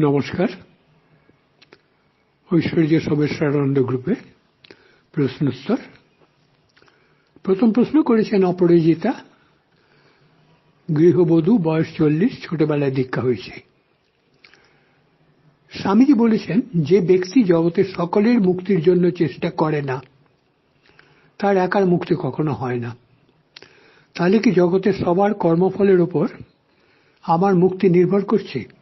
নমস্কার। ঐশ্বর্য সবেশ্বরানন্দ গ্রুপে প্রশ্নোত্তর। প্রথম প্রশ্ন করেছেন অপরাজিতা। গৃহবধূ বয়স চল্লিশ, ছোটবেলায় দীক্ষা হয়েছে। স্বামীজি বলেছেন, যে ব্যক্তি জগতের সকলের মুক্তির জন্য চেষ্টা করে না, তার একার মুক্তি কখনো হয় না। তাহলে কি জগতের সবার কর্মফলের ওপর আমার মুক্তি নির্ভর করছে?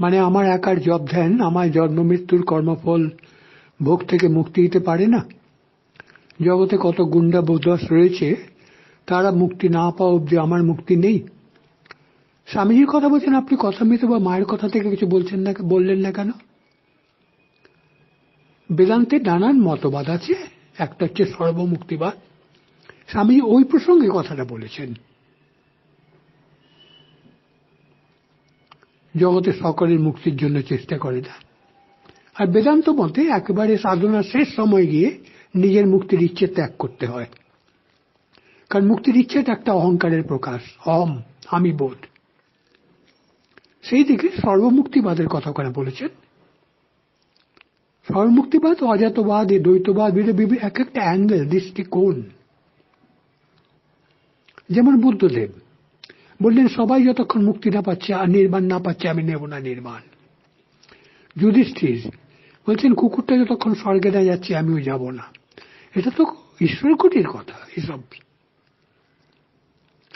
মানে আমার একার জব ধ্যান আমার জন্ম মৃত্যুর কর্মফল ভোগ থেকে মুক্তি দিতে পারে না? জগতে কত গুন্ডা বোধস রয়েছে, তারা মুক্তি না পাওয়া অব্দি আমার মুক্তি নেই। স্বামীজির কথা বলছেন, আপনি কথা মিত বা মায়ের কথা থেকে কিছু বলছেন না, বললেন না কেন? বেদান্তে নানান মতবাদ আছে, একটা হচ্ছে সর্বমুক্তিবাদ। স্বামীজি ওই প্রসঙ্গে কথাটা বলেছেন। জগতের সকলের মুক্তির জন্য চেষ্টা করে না আর বেদান্ত মতে একেবারে সাধনার শেষ সময় গিয়ে নিজের মুক্তির ইচ্ছে ত্যাগ করতে হয়। কারণ মুক্তির ইচ্ছেটা একটা অহংকারের প্রকাশ, অহম আমি বোধ সেই দিকে সর্বমুক্তিবাদের কথা ওখানে বলেছেন। সর্বমুক্তিবাদ, অজাতবাদ, দ্বৈতবাদ এক একটা অ্যাঙ্গেল, দৃষ্টিকোণ। যেমন বুদ্ধদেব বললেন, সবাই যতক্ষণ মুক্তি না পাচ্ছে আর নির্মাণ না পাচ্ছে, আমি নেব না নির্মাণ। যুধিষ্ঠির বলছেন, কুকুরটা যতক্ষণ স্বর্গে না যাচ্ছে, আমিও যাব না। এটা তো ঈশ্বর কোটির কথা, এসব।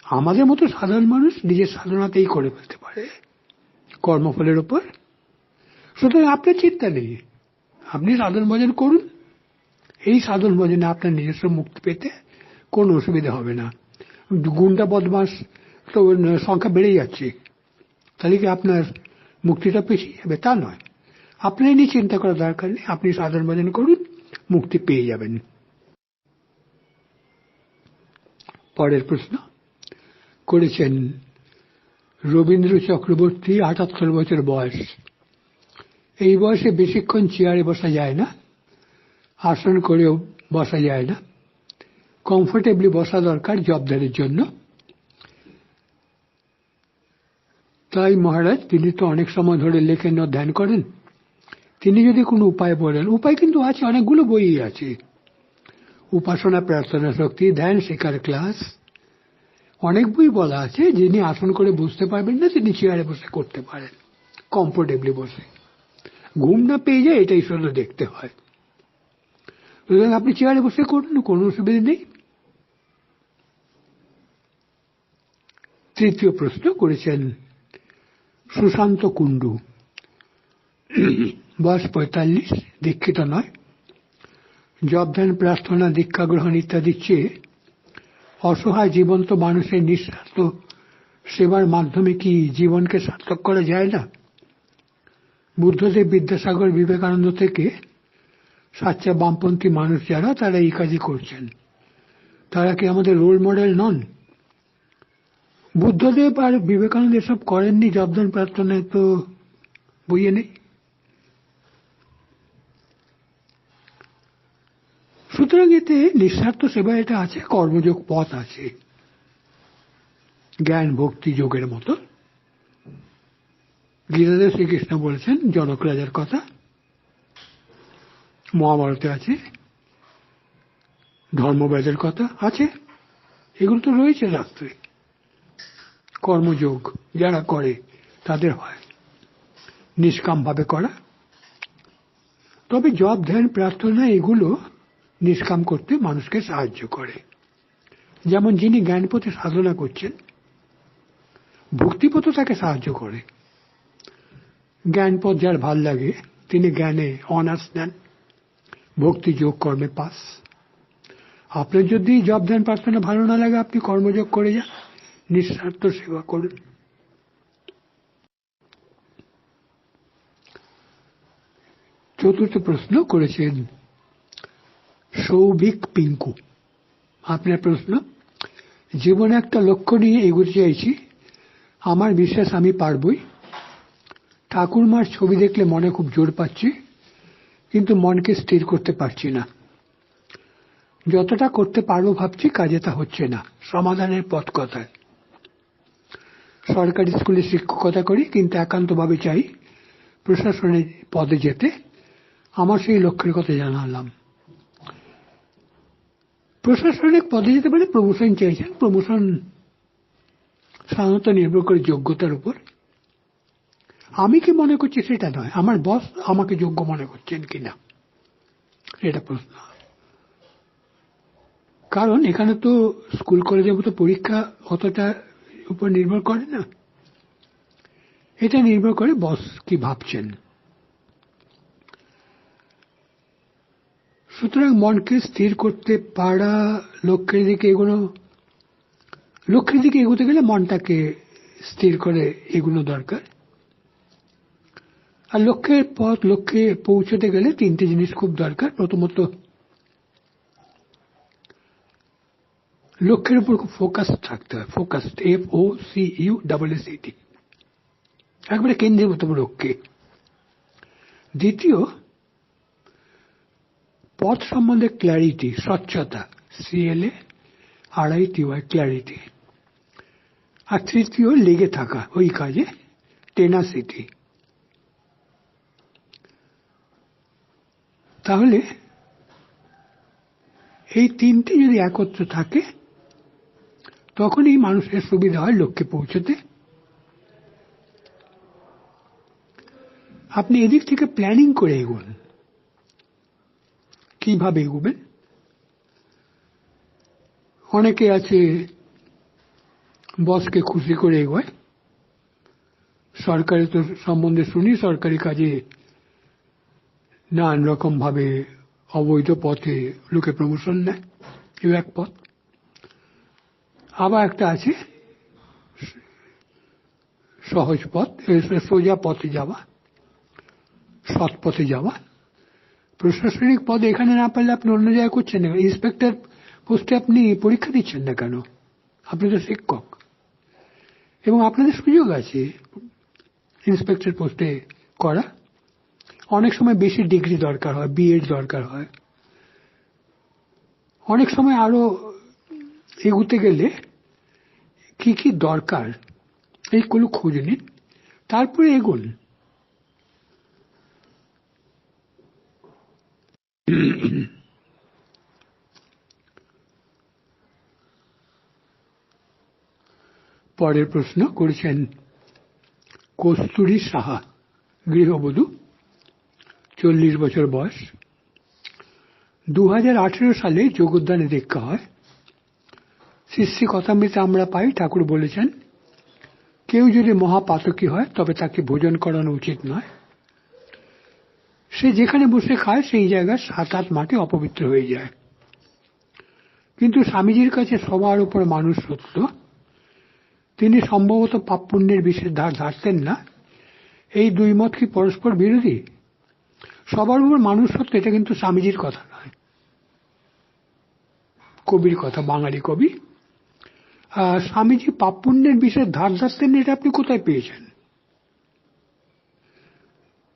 আমাদের মতো সাধারণ মানুষ নিজের সাধনাতেই করে ফেলতে পারে, কর্মফলের ওপর। সুতরাং আপনার চিন্তা নেই। আপনি সাধন ভজন করুন। এই সাধন ভজনে আপনার নিজস্ব মুক্তি পেতে কোনো অসুবিধা হবে না। গুন্ডা বদমাস তো সংখ্যা বেড়ে যাচ্ছে তাহলে কি আপনার মুক্তিটা পেছিয়ে যাবে তা নয় আপনার নিয়ে চিন্তা করার দরকার নেই আপনি সাধারণ ভজন করুন মুক্তি পেয়ে যাবেন পরের প্রশ্ন করেছেন রবীন্দ্র চক্রবর্তী আটাত্তর বছর বয়স এই বয়সে বেশিক্ষণ চেয়ারে বসা যায় না আসন করেও বসা যায় না কমফোর্টেবলি বসা দরকার জবদারের জন্য তাই মহারাজ, তিনি তো অনেক সময় ধরে লেখেন ও ধ্যান করেন। তিনি যদি কোনো উপায় বলেন, উপায় কিন্তু আছে, অনেকগুলো বই আছে। উপাসনা, প্রার্থনা, শক্তি, ধ্যান, শেখার ক্লাস। অনেক বই বলা আছে, যিনি আসন করে বুঝতে পারবেন না, তিনি চেয়ারে বসে করতে পারেন কমফোর্টেবলি বসে। ঘুম না পেয়ে যায়, এটাই শুধু দেখতে হয়। আপনি চেয়ারে বসে করুন, কোনো অসুবিধা নেই। তৃতীয় প্রশ্ন করেছেন সুশান্ত কুণ্ডু। বয়স পঁয়তাল্লিশ, দীক্ষিত নয়। জবধান প্রার্থনা, দীক্ষা গ্রহণ ইত্যাদির চেয়ে অসহায় জীবন্ত মানুষের নিঃস্বার্থ সেবার মাধ্যমে কি জীবনকে সার্থক করা যায় না? বুদ্ধদেব বিদ্যাসাগর বিবেকানন্দ থেকে সাচ্চা বামপন্থী মানুষ যারা, তারা এই কাজই করছেন। তারা কি আমাদের রোল মডেল নন? বুদ্ধদেব আর বিবেকানন্দ এসব করেননি, জবদান প্রার্থনায় তো বইয়ে নেই। সুতরাং এতে নিঃস্বার্থ সেবা এটা আছে, কর্মযোগ পথ আছে, জ্ঞান, ভক্তি যোগের মতো। গীতাদেব শ্রীকৃষ্ণ বলেছেন, জনক রাজার কথা, মহাভারতে আছে, ধর্মবেদের কথা আছে, এগুলো তো রয়েছে শাস্ত্রে। কর্মযোগ যারা করে, তাদের হয়। নিষ্কামভাবে করা। তবে জব ধ্যান, প্রার্থনা, এগুলো নিষ্কাম করতে মানুষকে সাহায্য করে। যেমন যিনি জ্ঞানপথে সাধনা করছেন ভক্তিপথ তাকে সাহায্য করে। জ্ঞানপথ যার ভালো লাগে, তিনি জ্ঞানে অনার্স নেন, ভক্তি যোগ কর্মে পাস। আপনার যদি জব ধ্যান, প্রার্থনা ভালো না লাগে, আপনি কর্মযোগ করে যান। নিঃস্বার্থ সেবা করুন চতুর্থ প্রশ্ন করেছেন, সৌভিক পিঙ্কু। আপনার প্রশ্ন, জীবনে একটা লক্ষ্য নিয়ে এগোতে চাইছি, আমার বিশ্বাস আমি পারবই। ঠাকুরমার ছবি দেখলে মনে খুব জোর পাচ্ছি, কিন্তু মনকে স্থির করতে পারছি না। যতটা করতে পারব ভাবছি, কাজে তা হচ্ছে না। সমাধানের পথ কথায়? সরকারি স্কুলে শিক্ষকতা করি, কিন্তু একান্তভাবে চাই প্রশাসনের পদে যেতে। আমার সেই লক্ষ্যের কথা জানালাম। প্রশাসনিক পদে যেতে পারে প্রমোশন চাইছেন। প্রমোশন সাধারণত নির্ভর করে যোগ্যতার উপর। আমি কি মনে করছি সেটা নয়। আমার বস আমাকে যোগ্য মনে করছেন কিনা, এটা প্রশ্ন। কারণ এখানে তো স্কুল কলেজের মতো পরীক্ষা অতটা উপর নির্ভর করে না। এটা নির্ভর করে বস কি ভাবছেন। সুতরাং মনকে স্থির করতে পারা লক্ষ্যের দিকে এগুলো লক্ষ্যের দিকে এগোতে গেলে মনটাকে স্থির করে এগুলো দরকার। আর লক্ষ্যের পথ, লক্ষ্যে পৌঁছতে গেলে তিনটে জিনিস খুব দরকার। প্রথমত লক্ষ্যের উপর খুব ফোকাস থাকতে হয়। Focus F O C U double S ET একবারে কেন্দ্রীভূত লক্ষ্যে দ্বিতীয়, পথ সম্বন্ধে ক্ল্যারিটি স্বচ্ছতা। সিএলএ আড়াই টিওয়াই ক্ল্যারিটি আর তৃতীয়, লেগে থাকা, ওই কাজে টেনাসিটি তাহলে, এই তিনটি যদি একত্র থাকে তখনই মানুষের সুবিধা হয় লক্ষ্যে পৌঁছতে। আপনি এদিক থেকে প্ল্যানিং করে এগোন। কীভাবে এগোবেন? অনেকে আছে বসকে খুশি করে এগোয়। সরকারি তো সম্বন্ধে শুনি, সরকারি কাজে নানান রকম ভাবে অবৈধ পথে লোকে প্রমোশন নেয়। এও এক পথ। আবার একটা আছে। সহজ পথ। সোজা পথে যাওয়া, সৎ পথে যাওয়া। প্রশাসনিক পদ এখানে না পারলে আপনি অন্য জায়গায় করছেন না ইন্সপেক্টর পোস্টে আপনি পরীক্ষা দিচ্ছেন না কেন? আপনি তো শিক্ষক। এবং আপনাদের সুযোগ আছে ইন্সপেক্টর পোস্টে করা। অনেক সময় বেশি ডিগ্রি দরকার হয় বিএড দরকার হয়। অনেক সময় আরও এগুতে গেলে কি কি দরকার, এইগুলো খোঁজ নিন তারপরে এগুন। পরের প্রশ্ন করেছেন, কস্তুরী সাহা, গৃহবধূ, চল্লিশ বছর বয়স। দু হাজার আঠেরো সালে যোগদানে দীক্ষা হয়। শিষ্যি কথামৃতে আমরা পাই, ঠাকুর বলেছেন, কেউ যদি মহাপাতকী হয়, তবে তাকে ভোজন করানো উচিত নয়। সে যেখানে বসে খায়, সেই জায়গায় সাত আট মাটি অপবিত্র হয়ে যায়। কিন্তু স্বামীজির কাছে সবার উপর মানুষ সত্য। তিনি সম্ভবত পাপ পুণ্যের বিশেষ ধার ধারতেন না। এই দুই মত কি পরস্পর বিরোধী? সবার উপর মানুষ সত্য, এটা কিন্তু স্বামীজির কথা নয়। কবির কথা, বাঙালি কবি। স্বামীজি পাপ পুণ্যের বিশেষ ধার ধারতেন এটা আপনি কোথায় পেয়েছেন?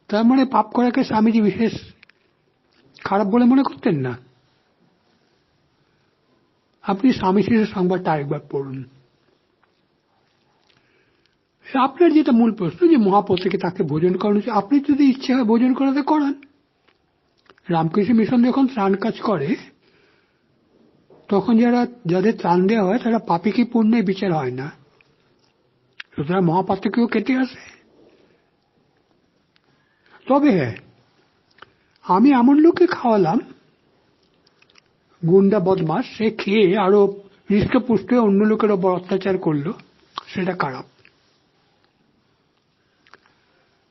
তার মানে পাপ করাকে স্বামীজি বিশেষ খারাপ বলে মনে করতেন না? আপনি স্বামীজির সংবাদটা আরেকবার পড়ুন। আপনার যেটা মূল প্রশ্ন, যে মহাপতিকে তাকে ভোজন করানো আপনি যদি ইচ্ছে হয় ভোজন করাতে করান। রামকৃষ্ণ মিশন যখন ত্রাণ কাজ করে তখন যারা, যাদের ত্রাণ দেওয়া হয়, তারা পাপি কি পুণ্যের বিচার হয় না। সুতরাং মহাপাত্রকেও কেটে আসে। তবে হ্যাঁ আমি এমন লোককে খাওয়ালাম, গুন্ডা বদমাস সে খেয়ে আরও হৃষ্টপুষ্ট অন্য লোকের ওপর অত্যাচার করল, সেটা খারাপ।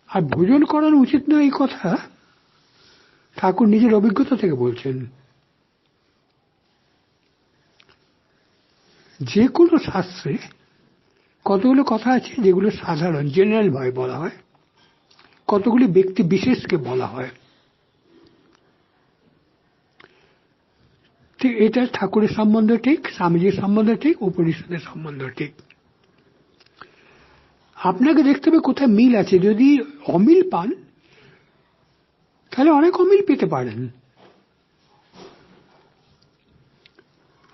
আর ভোজন করানো উচিত না এই কথা, ঠাকুর নিজের অভিজ্ঞতা থেকে বলছেন। যে কোনো শাস্ত্রে কতগুলো কথা আছে যেগুলো সাধারণ জেনারেল ভাবে বলা হয়। কতগুলি ব্যক্তি বিশেষকে বলা হয়। ঠিক এটা ঠাকুরের সম্বন্ধ ঠিক, স্বামীজির সম্বন্ধ ঠিক, উপনিষদের সম্বন্ধ ঠিক। আপনাকে দেখতে হবে কোথায় মিল আছে। যদি অমিল পান, তাহলে অনেক অমিল পেতে পারেন।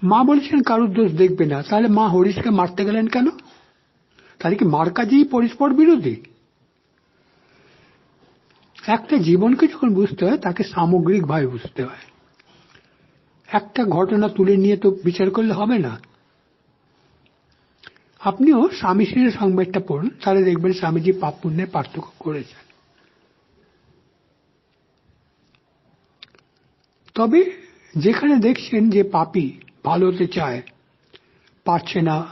মা বলেছেন কারুর দোষ দেখবে না। তাহলে মা হরিশকে মারতে গেলেন কেন? তাহলে কি মার কাজেই পরস্পর বিরোধী? একটা জীবনকে যখন বুঝতে হয়, তাকে সামগ্রিকভাবে বুঝতে হয়। একটা ঘটনা তুলে নিয়ে তো বিচার করলে হবে না। আপনিও স্বামী শ্রীর সংবাদটা পড়ুন, তাহলে দেখবেন স্বামীজি পাপ পুণ্যের পার্থক্য করেছেন। তবে যেখানে দেখছেন যে পাপি ভালো হতে চায়, পারছে না,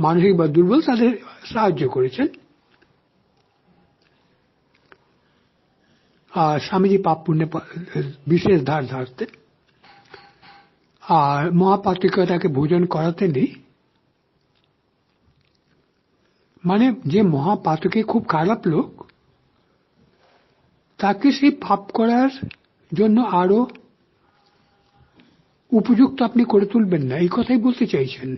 মানসিক বা দুর্বল তাদের সাহায্য করেছেন। আর স্বামীজি পাপ পুণ্যে বিশেষ ধার ধারতেন। আর মহাপাত্রিকা তাকে ভোজন করাতে নেই। মানে যে মহাপাতকে খুব খারাপ লোক, তাকে সেই পাপ করার জন্য আরও উপযুক্ত আপনি করে তুলবেন না, এই কথাই বলতে চাইছেন।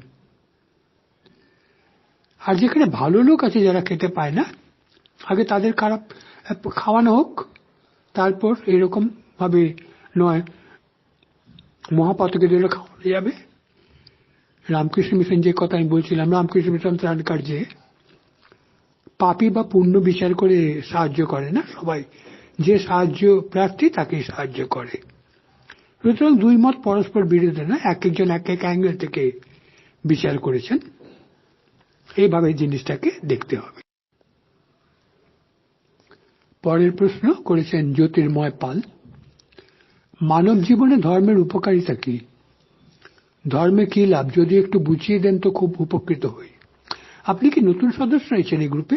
আর যেখানে ভালো লোক আছে যারা খেতে পায় না, আগে তাদের খারাপ, খাওয়ানো হোক, তারপর এরকম ভাবে নয় মহাপাতকে দিলে খাওয়ানো যাবে। রামকৃষ্ণ মিশন যে কথা আমি বলছিলাম, রামকৃষ্ণ মিশন ত্রাণ কার্যে পাপি বা পুণ্য বিচার করে সাহায্য করে না সবাই। যে সাহায্য প্রার্থী তাকেই সাহায্য করে। সুতরাং দুই মত পরস্পর বিরোধী না, এক একজন এক এক অ্যাঙ্গেল থেকে বিচার করেছেন। এইভাবে জিনিসটাকে দেখতে হবে। পরের প্রশ্ন করেছেন জ্যোতির্ময় পাল, মানব জীবনে ধর্মের উপকারিতা কি? ধর্মে কি লাভ? যদি একটু বুঝিয়ে দেন তো খুব উপকৃত হই। আপনি কি নতুন সদস্য হয়েছেন এই গ্রুপে?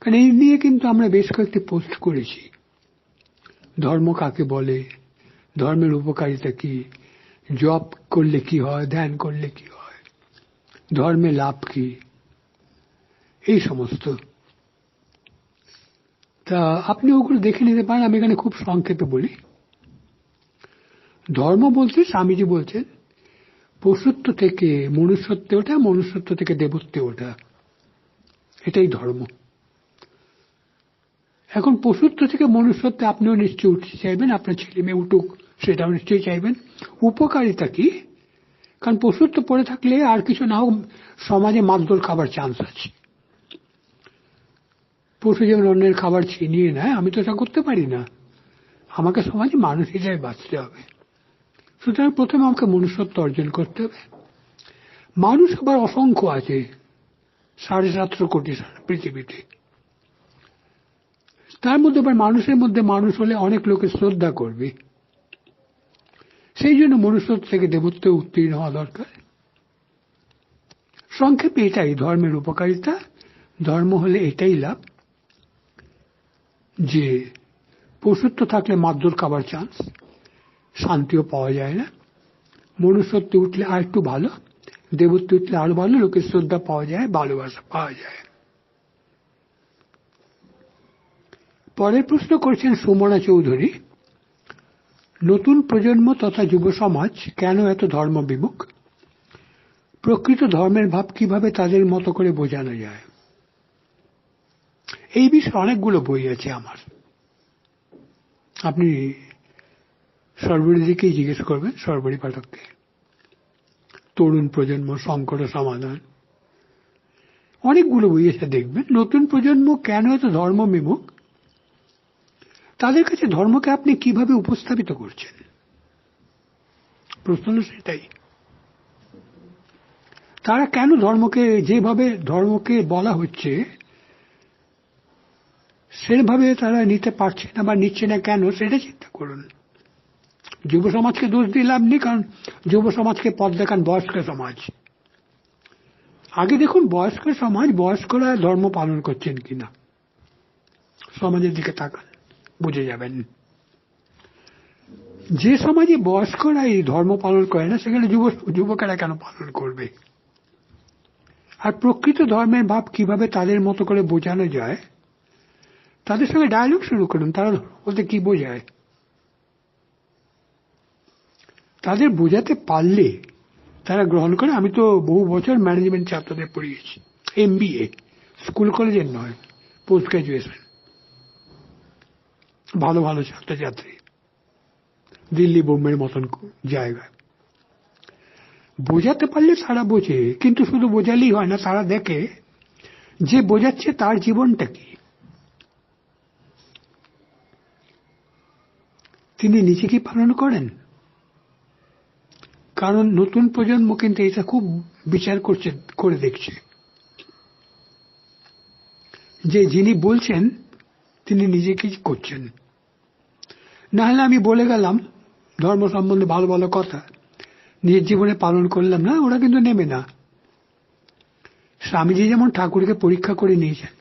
কারণ এই নিয়ে কিন্তু আমরা বেশ কয়েকটি পোস্ট করেছি। ধর্ম কাকে বলে? ধর্মের উপকারিতা কি? জপ করলে কি হয়? ধ্যান করলে কি হয়? ধর্মে লাভ কি? এই সমস্ত। তা আপনি ওগুলো দেখে নিতে পারেন, আমি এখানে খুব সংক্ষেপে বলি। ধর্ম বলতে স্বামীজি বলছেন, পশুত্ব থেকে মনুষ্যত্বে ওঠা, মনুষ্যত্ব থেকে দেবত্বে ওঠা। এটাই ধর্ম। এখন পশুত্ব থেকে মনুষ্যত্বে আপনিও নিশ্চয়ই উঠতে চাইবেন, আপনার ছেলে মেয়ে উঠুক, সেটাও নিশ্চয়ই চাইবেন। উপকারিতা কি? কারণ পশুত্ব পড়ে থাকলে আর কিছু না হোক, সমাজে মারধর খাবার চান্স আছে। পশু যেমন অন্যের খাবার ছিনিয়ে নেয়, আমি তো এটা করতে পারি না। আমাকে সমাজে মানুষ হিসেবে বাঁচতে হবে। সুতরাং প্রথমে আমাকে মনুষ্যত্ব অর্জন করতে হবে। মানুষ আবার অসংখ্য আছে। সাড়ে সাতশো কোটি পৃথিবীতে। তার মধ্যে আবার মানুষের মধ্যে মানুষ হলে অনেক লোকে শ্রদ্ধা করবে। সেই জন্য মনুষ্যত্ব থেকে দেবত্ব উত্তীর্ণ হওয়া দরকার। সংক্ষেপে এটাই ধর্মের উপকারিতা। ধর্ম হলে এটাই লাভ যে পশুত্ব থাকলে মারধর খাবার চান্স শান্তিও পাওয়া যায় না। মনুষ্যত্বে উঠলে আর একটু ভালো, দেবত্বে উঠলে আরও ভালো, লোকের শ্রদ্ধা পাওয়া যায়, ভালোবাসা পাওয়া যায়। পরের প্রশ্ন করছেন সুমনা চৌধুরী, নতুন প্রজন্ম তথা যুব সমাজ কেন এত ধর্ম বিমুখ? প্রকৃত ধর্মের ভাব কীভাবে তাদের মতো করে বোঝানো যায়? এই বিষয়ে অনেকগুলো বই আছে আমার। আপনি সর্বরিদিকেই জিজ্ঞেস করবেন, সর্বরী পাঠককে তরুণ প্রজন্ম, সংকট সমাধান। অনেকগুলো বই এসে দেখবেন, নতুন প্রজন্ম কেন এত ধর্ম বিমুখ? তাদের কাছে ধর্মকে আপনি কীভাবে উপস্থাপিত করছেন? প্রশ্ন সেটাই। তারা কেন ধর্মকে, যেভাবে ধর্মকে বলা হচ্ছে, সেভাবে তারা নিতে পারছে না বা নিচ্ছে না কেন, সেটা চিন্তা করুন। যুব সমাজকে দোষ দিয়ে লাভ নেই, কারণ যুব সমাজকে পথ দেখান বয়স্ক সমাজ। আগে দেখুন, বয়স্ক সমাজ, বয়স্করা ধর্ম পালন করছেন কিনা, সমাজের দিকে তাকান। বুঝে যাবেন। যে সমাজে বয়স্করা এই ধর্ম পালন করে না, সেখানে যুব, যুবকেরা কেন পালন করবে? আর প্রকৃত ধর্মের ভাব কীভাবে তাদের মতো করে বোঝানো যায়? তাদের সঙ্গে ডায়ালগ শুরু করুন, তারা বলতে কি বোঝায়? তাদের বোঝাতে পারলে তারা গ্রহণ করে, আমি তো বহু বছর ম্যানেজমেন্ট ছাত্রদের পড়িয়েছি এম স্কুল কলেজের নয় পোস্ট গ্রাজুয়েশন ভালো ভালো ছাত্রছাত্রী দিল্লি বোম্বের মতন জায়গায় বোঝাতে পারলে তারা বোঝে, কিন্তু শুধু বোঝালেই হয় না তারা দেখে যে বোঝাচ্ছে তার জীবনটা কি। তিনি নিজে কি পালন করেন? কারণ নতুন প্রজন্ম কিন্তু এটা খুব বিচার করছে, করে দেখছে। যে যিনি বলছেন, তিনি নিজে কি করছেন? না হলে আমি বলে গেলাম, ধর্ম সম্বন্ধে ভালো ভালো কথা নিজের জীবনে পালন করলাম না, ওরা কিন্তু নেবে না। স্বামীজি যেমন ঠাকুরকে পরীক্ষা করে নিয়েছেন।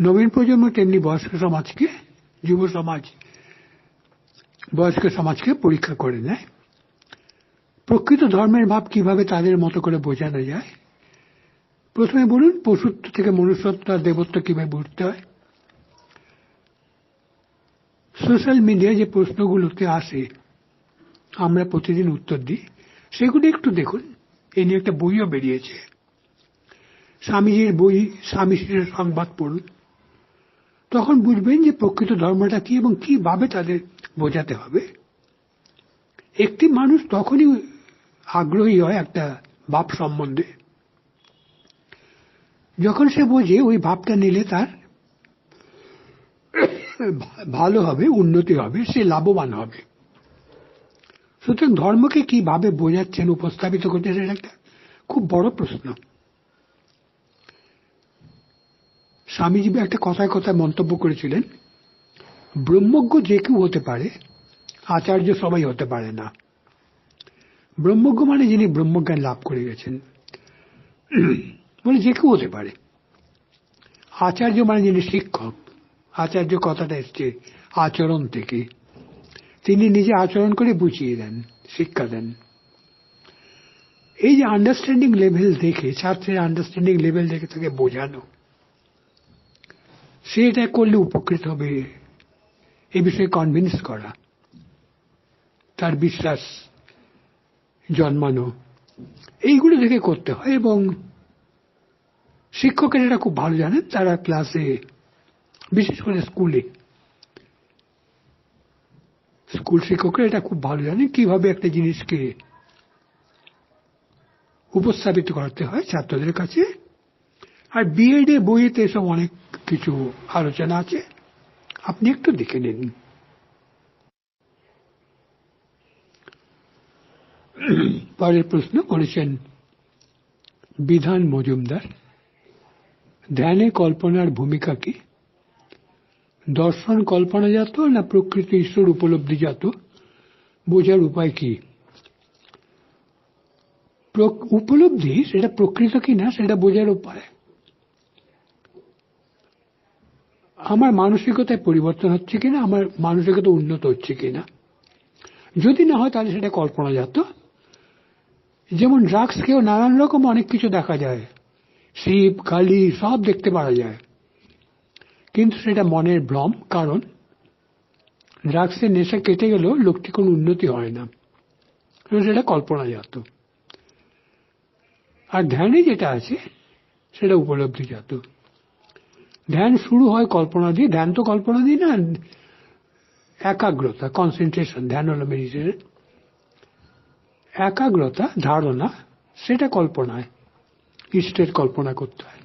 নবীন প্রজন্ম তেমনি বয়স্ক সমাজকে, যুব সমাজ, বয়স্ক সমাজকে পরীক্ষা করে নেয়। প্রকৃত ধর্মের ভাব কীভাবে তাদের মতো করে বোঝানো যায়? প্রথমে বলুন, পশুত্ব থেকে মনুষ্যত্ব আর দেবত্ব কীভাবে বুঝতে হয়? সোশ্যাল মিডিয়ায় যে প্রশ্নগুলোতে আসে, আমরা প্রতিদিন উত্তর দিই। সেগুলি একটু দেখুন। এই নিয়ে একটা বইও বেরিয়েছে। স্বামীজির বই, স্বামী শ্রীর সংবাদ পড়ুন। তখন বুঝবেন যে প্রকৃত ধর্মটা কি এবং কীভাবে তাদের বোঝাতে হবে। একটি মানুষ তখনই আগ্রহী হয় একটা ভাব সম্বন্ধে। যখন সে বোঝে, ওই ভাবটা নিলে তার ভালো হবে, উন্নতি হবে, সে লাভবান হবে। সুতরাং ধর্মকে কীভাবে বোঝাচ্ছেন, উপস্থাপিত করছেন, সেটা একটা খুব বড় প্রশ্ন। স্বামীজি একটা কথায় কথায় মন্তব্য করেছিলেন, ব্রহ্মজ্ঞ যে কেউ হতে পারে, আচার্য সবাই হতে পারে না। ব্রহ্মজ্ঞ মানে যিনি ব্রহ্মজ্ঞান লাভ করে গেছেন। বলে যে কেউ হতে পারে। আচার্য মানে যিনি শিক্ষক আচার্য কথাটা এসছে, আচরণ থেকে। তিনি নিজে আচরণ করে বুঝিয়ে দেন, শিক্ষা দেন। এই যে আন্ডারস্ট্যান্ডিং লেভেল দেখে, ছাত্রের আন্ডারস্ট্যান্ডিং লেভেল দেখে তাকে বোঝানো, সে এটা করলে উপকৃত হবে এ বিষয়ে কনভিন্স করা, তার বিশ্বাস জন্মানো। এইগুলো দেখে করতে হয় এবং শিক্ষকের এটা খুব ভালো জানেন, তারা ক্লাসে বিশেষ করে স্কুলে স্কুল শিক্ষকরা এটা খুব ভালো জানেন, কীভাবে একটা জিনিসকে উপস্থাপিত করতে হয় ছাত্রদের কাছে। আর বিএডে বইয়েতে এসব অনেক কিছু আলোচনা আছে। আপনি একটু দেখে নিন। পরের প্রশ্ন করেছেন, বিধান মজুমদার, ধ্যানে কল্পনার ভূমিকা কি? দর্শন কল্পনাজাত না প্রকৃত ঈশ্বর উপলব্ধিজাত বোঝার উপায় কি? উপলব্ধি, সেটা প্রকৃত কি না সেটা বোঝার উপায়। আমার মানসিকতায় পরিবর্তন হচ্ছে কিনা, আমার মানসিকতা উন্নত হচ্ছে কিনা? যদি না হয়, তাহলে সেটা কল্পনাজাত যেমন ড্রাগস খেয়েও নানান রকম অনেক কিছু দেখা যায়। শিব, কালী, সব দেখতে পাওয়া যায়। কিন্তু সেটা মনের ভ্রম, কারণ ড্রাগসের নেশা কেটে গেলেও লোকটি কোনো উন্নতি হয় না। সেটা কল্পনাজাত। আর ধ্যানে যেটা আছে, সেটা উপলব্ধিজাত। ধ্যান শুরু হয় কল্পনা দিয়ে। ধ্যান তো কল্পনা দিয়ে না, একাগ্রতা কনসেন্ট্রেশন ধ্যান হলো মেডিটেশন একাগ্রতা, ধারণা, সেটা কল্পনায়। ইষ্টের কল্পনা করতে হয়।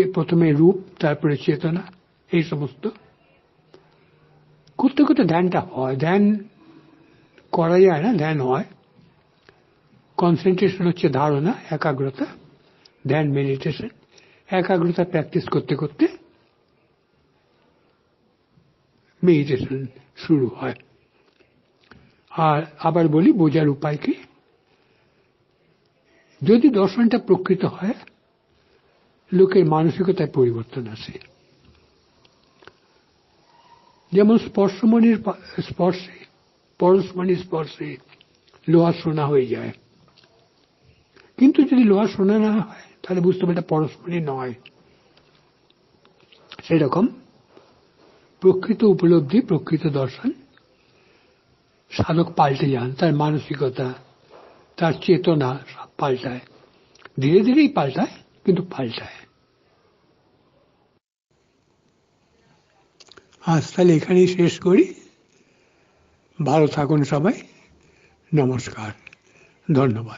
প্রথমে রূপ, তারপরে চেতনা, এই সমস্ত। করতে করতে ধ্যানটা হয়। ধ্যান করা যায় না, ধ্যান হয়। কনসেন্ট্রেশন হচ্ছে ধারণা, একাগ্রতা, ধ্যান মেডিটেশন একাগ্রতা প্র্যাকটিস করতে করতে মেডিটেশন শুরু হয়। আর আবার বলি, বোঝার উপায় কি? যদি দর্শনটা প্রকৃত হয় লোকের মানসিকতায় পরিবর্তন আসে যেমন স্পর্শমণির স্পর্শে, পরশমণির স্পর্শে লোহা সোনা হয়ে যায়। কিন্তু যদি লোহা সোনা না হয়, তাহলে বুঝতে হবে এটা পরশমণি নয়। সেরকম প্রকৃত উপলব্ধি, প্রকৃত দর্শন সাধক পাল্টে যান, তার মানসিকতা, তার চেতনা সব পাল্টায়। ধীরে ধীরেই পাল্টায়, কিন্তু পাল্টায়। আজ তাহলে এখানেই শেষ করি। ভালো থাকুন সবাই। নমস্কার। ধন্যবাদ।